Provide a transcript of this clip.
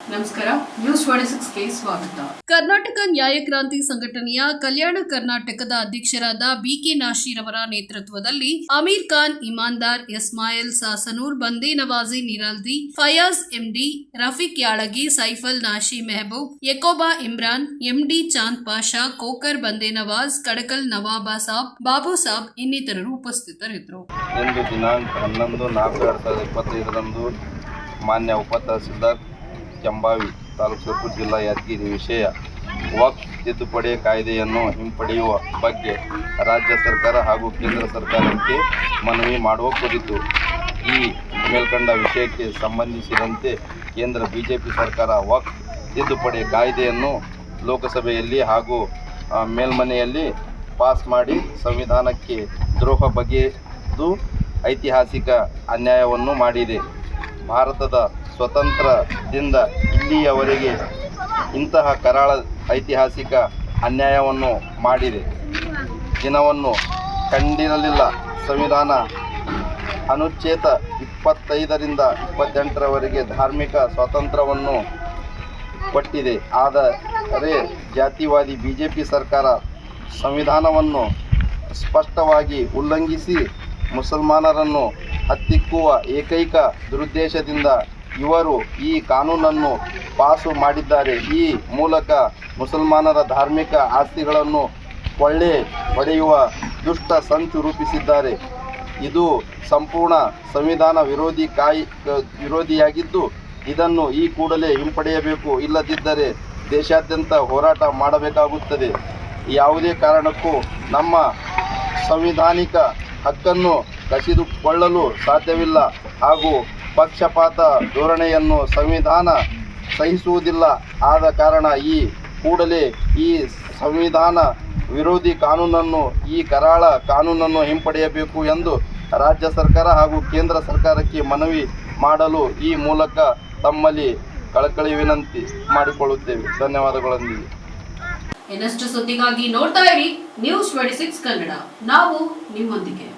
ನಮಸ್ಕಾರ ನ್ಯೂಸ್ ಸ್ವಾಗತ. ಕರ್ನಾಟಕ ನ್ಯಾಯ ಕ್ರಾಂತಿ ಸಂಘಟನೆಯ ಕಲ್ಯಾಣ ಕರ್ನಾಟಕದ ಅಧ್ಯಕ್ಷರಾದ ಬಿಕೆ ನಾಶೀರ್ ಅವರ ನೇತೃತ್ವದಲ್ಲಿ ಅಮೀರ್ ಖಾನ್ ಇಮಾನ್ದಾರ್ ಇಸ್ಮಾಯಿಲ್ ಸಾಸನೂರ್ ಬಂದೇ ನವಾಜಿ ನಿರಾಲ್ದಿ ಫಯಾಜ್ ಎಂಡಿ ರಫೀಕ್ ಯಾಳಗಿ ಸೈಫಲ್ ನಾಶಿ ಮೆಹಬೂಬ್ ಯಕೋಬಾ ಇಮ್ರಾನ್ ಎಂಡಿ ಚಾಂದ್ ಪಾಷಾ ಕೋಕರ್ ಬಂದೇ ನವಾಜ್ ಕಡಕಲ್ ನವಾಬಾ ಸಾಬ್ ಬಾಬು ಸಾಬ್ ಇನ್ನಿತರರು ಉಪಸ್ಥಿತರಿದ್ದರು. ಮಾನ್ಯ ಉಪ ತಹಸೀಲ್ದಾರ್ ಕೆಂಬಾವಿ ತಾಲೂಕು ಜಿಲ್ಲಾ ಯಾದಗಿರಿ ವಿಷಯ. ವಕ್ಫ್, ತಿದ್ದುಪಡಿ ಕಾಯ್ದೆಯನ್ನು ಹಿಂಪಡೆಯುವ ಬಗ್ಗೆ ರಾಜ್ಯ ಸರ್ಕಾರ ಹಾಗೂ ಕೇಂದ್ರ ಸರ್ಕಾರಕ್ಕೆ ಮನವಿ ಮಾಡುವ ಕುರಿತು ಈ ಮೇಲ್ಕಂಡ ವಿಷಯಕ್ಕೆ ಸಂಬಂಧಿಸಿದಂತೆ ಕೇಂದ್ರ ಬಿಜೆಪಿ ಸರ್ಕಾರ ವಕ್ಫ್, ತಿದ್ದುಪಡಿ ಕಾಯ್ದೆಯನ್ನು ಲೋಕಸಭೆಯಲ್ಲಿ ಹಾಗೂ ಮೇಲ್ಮನೆಯಲ್ಲಿ ಪಾಸ್ ಮಾಡಿ ಸಂವಿಧಾನಕ್ಕೆ ದ್ರೋಹ ಬಗೆದು ಐತಿಹಾಸಿಕ ಅನ್ಯಾಯವನ್ನು ಮಾಡಿದೆ. ಭಾರತದ ಸ್ವತಂತ್ರದಿಂದ ಇಲ್ಲಿಯವರೆಗೆ ಇಂತಹ ಕರಾಳ ಐತಿಹಾಸಿಕ ಅನ್ಯಾಯವನ್ನು ಮಾಡಿದೆ. ದಿನವನ್ನು ಕಂಡಿರಲಿಲ್ಲ. ಸಂವಿಧಾನ ಅನುಚ್ಛೇದ ಇಪ್ಪತ್ತೈದರಿಂದ ಇಪ್ಪತ್ತೆಂಟರವರೆಗೆ ಧಾರ್ಮಿಕ ಸ್ವಾತಂತ್ರ್ಯವನ್ನು ಕೊಟ್ಟಿದೆ. ಆದರೆ ಜಾತಿವಾದಿ ಬಿ ಜೆ ಪಿ ಸರ್ಕಾರ ಸಂವಿಧಾನವನ್ನು ಸ್ಪಷ್ಟವಾಗಿ ಉಲ್ಲಂಘಿಸಿ ಮುಸಲ್ಮಾನರನ್ನು ಹತ್ತಿಕ್ಕುವ ಏಕೈಕ ದುರುದ್ದೇಶದಿಂದ ಇವರು ಈ ಕಾನೂನನ್ನು ಪಾಸು ಮಾಡಿದ್ದಾರೆ. ಈ ಮೂಲಕ ಮುಸಲ್ಮಾನರ ಧಾರ್ಮಿಕ ಆಸ್ತಿಗಳನ್ನು ಕೊಳ್ಳೆ ಹೊಡೆಯುವ ದುಷ್ಟ ಸಂಚು ರೂಪಿಸಿದ್ದಾರೆ. ಇದು ಸಂಪೂರ್ಣ ಸಂವಿಧಾನ ವಿರೋಧಿ ಕಾಯಿ ವಿರೋಧಿಯಾಗಿದ್ದು, ಇದನ್ನು ಈ ಕೂಡಲೇ ಹಿಂಪಡೆಯಬೇಕು. ಇಲ್ಲದಿದ್ದರೆ ದೇಶಾದ್ಯಂತ ಹೋರಾಟ ಮಾಡಬೇಕಾಗುತ್ತದೆ. ಯಾವುದೇ ಕಾರಣಕ್ಕೂ ನಮ್ಮ ಸಂವಿಧಾನಿಕ ಹಕ್ಕನ್ನು ಕಸಿದುಕೊಳ್ಳಲು ಸಾಧ್ಯವಿಲ್ಲ ಹಾಗೂ ಪಕ್ಷಪಾತ ಧೋರಣೆಯನ್ನು ಸಂವಿಧಾನ ಸಹಿಸುವುದಿಲ್ಲ. ಆದ ಕಾರಣ ಈ ಕೂಡಲೇ ಈ ಸಂವಿಧಾನ ವಿರೋಧಿ ಕಾನೂನನ್ನು, ಈ ಕರಾಳ ಕಾನೂನನ್ನು ಹಿಂಪಡೆಯಬೇಕು ಎಂದು ರಾಜ್ಯ ಸರ್ಕಾರ ಹಾಗೂ ಕೇಂದ್ರ ಸರ್ಕಾರಕ್ಕೆ ಮನವಿ ಮಾಡಲು ಈ ಮೂಲಕ ತಮ್ಮಲ್ಲಿ ಕಳಕಳಿ ವಿನಂತಿ ಮಾಡಿಕೊಳ್ಳುತ್ತೇವೆ. ಧನ್ಯವಾದಗಳೊಂದಿಗೆ. ಇನ್ನಷ್ಟು ಸುದ್ದಿಗಾಗಿ ನೋಡ್ತಾ ಇರಿ ನ್ಯೂಸ್ ಟ್ವೆಂಟಿ ಸಿಕ್ಸ್ ಕನ್ನಡ ನಾವು ನಿಮ್ಮೊಂದಿಗೆ.